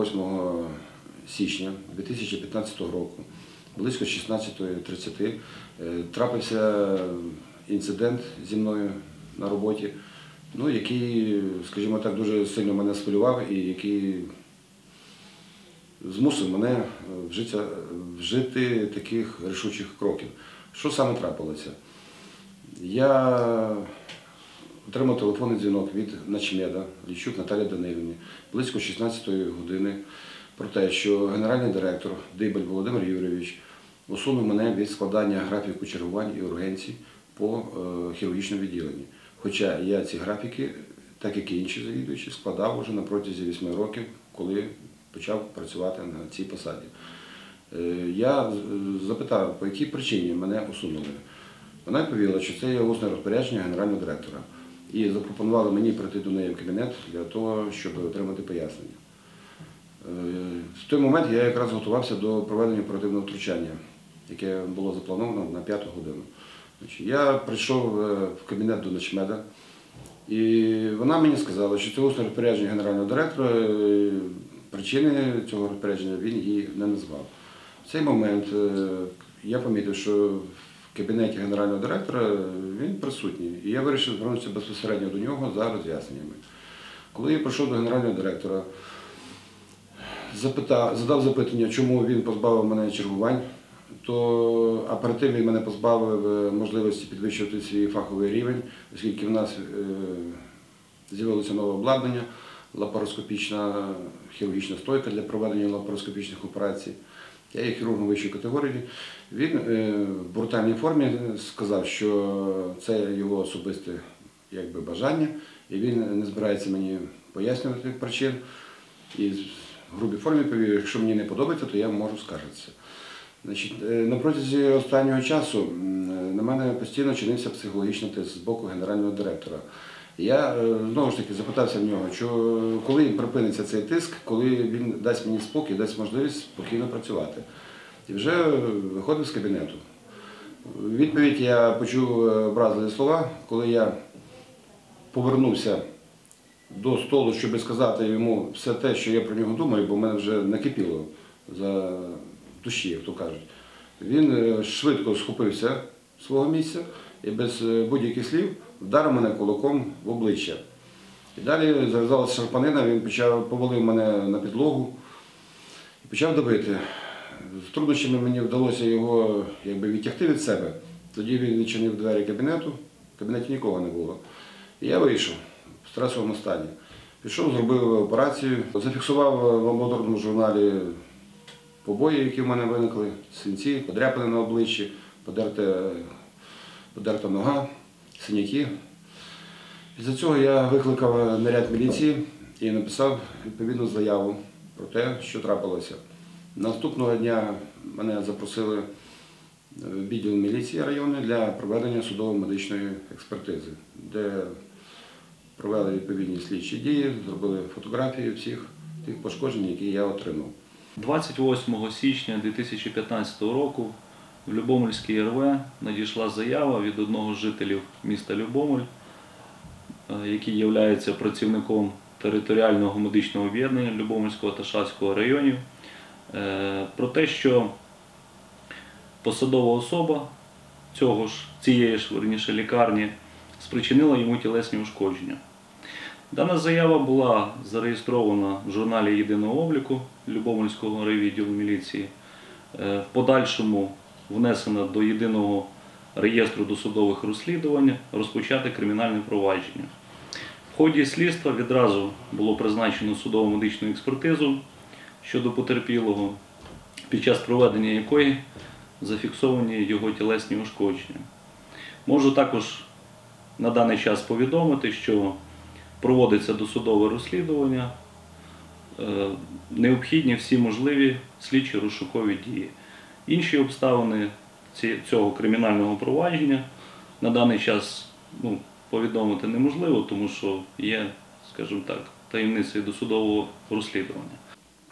28 січня 2015 року, близько 16.30, е, трапився інцидент зі мною на роботі, ну, який, скажімо так, дуже сильно мене схвилював і який змусив мене е, вжити, вжити таких рішучих кроків. Що саме трапилося? Я отримав телефонний дзвінок від начмеда Лічук Наталі Данилівні близько 16-ї години про те, що генеральний директор Дибель Володимир Юрійович усунув мене від складання графіку чергувань і ургенцій по е, хірургічному відділенні. Хоча я ці графіки, так як і інші завідуючі, складав уже на протязі 8 років, коли почав працювати на цій посаді. Е, Я запитав, по якій причині мене усунули. Вона відповіла, що це є усне розпорядження генерального директора. І запропонували мені прийти до неї в кабінет для того, щоб отримати пояснення. Е, В той момент я якраз готувався до проведення оперативного втручання, яке було заплановано на п'яту годину. Я прийшов е, в кабінет до начмеда, і вона мені сказала, що це усне розпорядження генерального директора. е, Причини цього розпорядження він її не назвав. В цей момент я помітив, що в кабінеті генерального директора він присутній, і я вирішив звернутися безпосередньо до нього за роз'ясненнями. Коли я прийшов до генерального директора, задав запитання, чому він позбавив мене чергувань, то а він мене позбавив е, можливості підвищувати свій фаховий рівень, оскільки в нас е, з'явилося нове обладнання, лапароскопічна хірургічна стойка для проведення лапароскопічних операцій. Я є хірургом вищої категорії. Він е, в брутальній формі сказав, що це його особисте якби, бажання, і він не збирається мені пояснювати причин. І в грубій формі повів, якщо мені не подобається, то я можу скаржитися. Значить, е, на протязі останнього часу м, на мене постійно чинився психологічний тиск з боку генерального директора. Я е, знову ж таки запитався в нього, що коли припиниться цей тиск, коли він дасть мені спокій, дасть можливість спокійно працювати. І вже виходив з кабінету. Відповідь я почув е, образливі слова, коли я повернувся до столу, щоб сказати йому все те, що я про нього думаю, бо в мене вже накипіло за душі, як то кажуть. Він е, швидко схопився свого місця і без будь-яких слів вдарив мене кулаком в обличчя. І далі зав'язалася шарпанина, він почав повалив мене на підлогу і почав давити. З труднощами мені вдалося його якби, відтягти від себе. Тоді він відчинив двері кабінету, в кабінеті нікого не було. І я вийшов в стресовому стані. Пішов, зробив операцію, зафіксував в амбулаторному журналі побої, які в мене виникли, синці, подряпини на обличчі, подерта, подерта нога, синяки. Після цього я викликав наряд міліції і написав відповідну заяву про те, що трапилося. Наступного дня мене запросили в відділ міліції районної для проведення судово-медичної експертизи, де провели відповідні слідчі дії, зробили фотографії всіх тих пошкоджень, які я отримав. 28 січня 2015 року в Любомельській РВ надійшла заява від одного з жителів міста Любомель, е, який є працівником територіального медичного об'єднання Любомельського та Шацького районів, е, про те, що посадова особа цього ж, цієї ж верніше, лікарні спричинила йому тілесні ушкодження. Дана заява була зареєстрована в журналі єдиного обліку Любомельського райвідділу міліції. Е, В подальшому внесена до єдиного реєстру досудових розслідувань, розпочати кримінальне провадження. В ході слідства відразу було призначено судово медичну експертизу щодо потерпілого, під час проведення якої зафіксовані його тілесні ушкодження. Можу також на даний час повідомити, що проводиться досудове розслідування, е, необхідні всі можливі слідчі розшукові дії. Інші обставини цього кримінального провадження на даний час ну, повідомити неможливо, тому що є, скажімо так, таємницею досудового розслідування.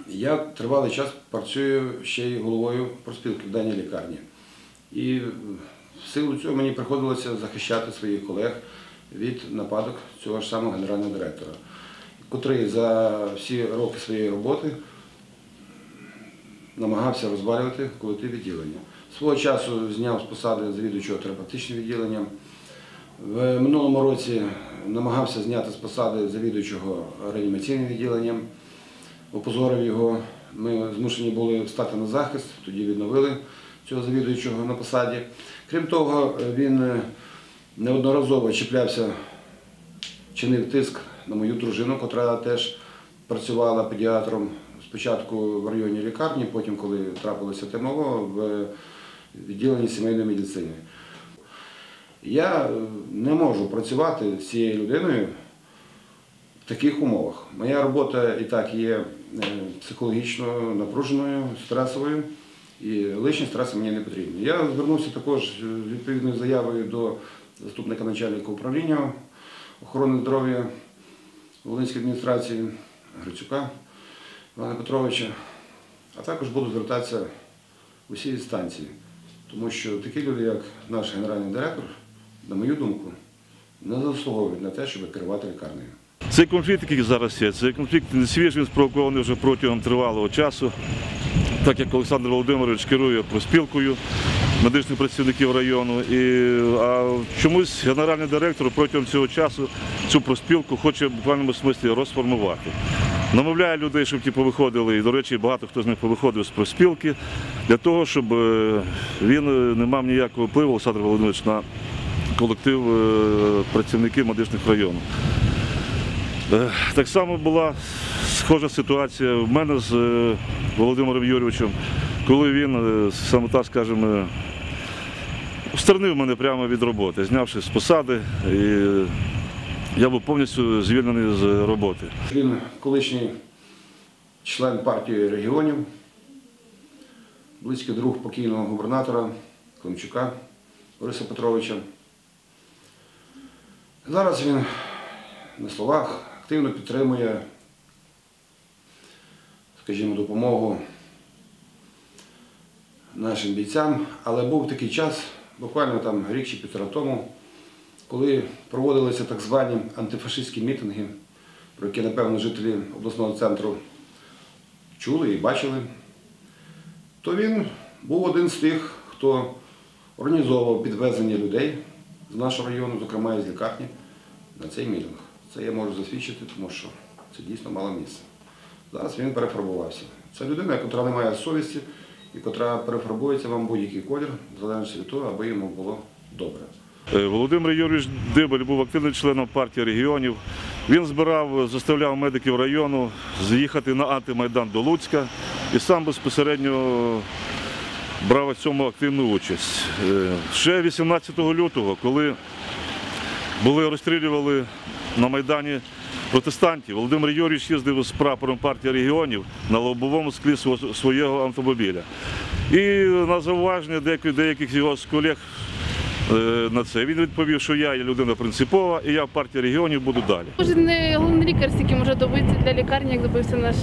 Я тривалий час працюю ще й головою проспілки в даній лікарні. І в силу цього мені приходилося захищати своїх колег від нападок цього ж самого генерального директора, котрий за всі роки своєї роботи намагався розвалювати колектив відділення. Свого часу зняв з посади завідуючого терапевтичним відділенням. В минулому році намагався зняти з посади завідуючого реанімаційним відділенням, опозорив його. Ми змушені були встати на захист, тоді відновили цього завідуючого на посаді. Крім того, він е, неодноразово чіплявся, чинив тиск на мою дружину, котра теж працювала педіатром спочатку в районній лікарні, потім, коли трапилося ТМО, в відділенні сімейної медицини. Я е, не можу працювати з цією людиною в таких умовах. Моя робота і так є е, психологічно напруженою, стресовою, і лишні стреси мені не потрібні. Я звернувся також з відповідною заявою до заступника начальника управління охорони здоров'я Волинської адміністрації Грицюка Івана Петровича, а також буду звертатися усі інстанції, тому що такі люди, як наш генеральний директор, на мою думку, не заслуговують на те, щоб керувати лікарнею. Цей конфлікт, який зараз є, цей конфлікт не свіжий, він спровокований вже протягом тривалого часу. Так як Олександр Володимирович керує проспілкою медичних працівників району. І, а чомусь генеральний директор протягом цього часу цю проспілку хоче в буквальному смислі розформувати. Намовляє людей, щоб ті повиходили, і, до речі, багато хто з них повиходив з проспілки, для того, щоб е, він е, не мав ніякого впливу, Олександр Володимирович, на колектив е, працівників медичних районів. Так само була схожа ситуація в мене з Володимиром Юрійовичем, коли він, саме так скажемо, е, мене прямо від роботи, знявши з посади, і я був повністю звільнений з роботи. Він колишній член партії регіонів, близький друг покійного губернатора Климчука Бориса Петровича. Зараз він на словах активно підтримує, скажімо, допомогу нашим бійцям, але був такий час, буквально там рік чи півтора тому, коли проводилися так звані антифашистські мітинги, про які, напевно, жителі обласного центру чули і бачили, то він був один з тих, хто організовував підвезення людей з нашого району, зокрема із лікарні, на цей мітинг. Це я можу засвідчити, тому що це дійсно мало місце. Зараз він перефарбувався. Це людина, яка не має совісті і котра перефарбується вам будь-який колір, залежно від того, аби йому було добре. Е, Володимир Юрійович Дибель був активним членом партії регіонів. Він збирав, заставляв медиків району з'їхати на антимайдан до Луцька і сам безпосередньо брав у цьому активну участь. Е, Ще 18 лютого, коли були розстрілювали на Майдані протестантів, Володимир Юрійович їздив з прапором партії регіонів на лобовому склі свого- автомобіля. І на зауваження деяких, його з колег на це. Він відповів, що я є людина принципова і я в партії регіонів буду далі. Може, не головний лікар стільки може добитися для лікарні, як добився наш.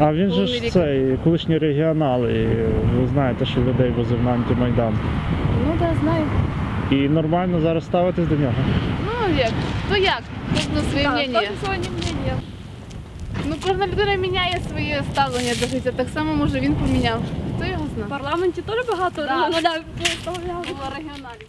А він же ж цей колишній регіонал, і ви знаєте, що людей возив на антимайдан. Ну так, знаю. І нормально зараз ставитись до нього. Ну як? То як? Кожне своє мнення. своє мнення. Ну кожна людина міняє своє ставлення до життя. Так само може він поміняв. Хто його знає? В парламенті теж багато Да. регіоналів представляли. Було регіоналів.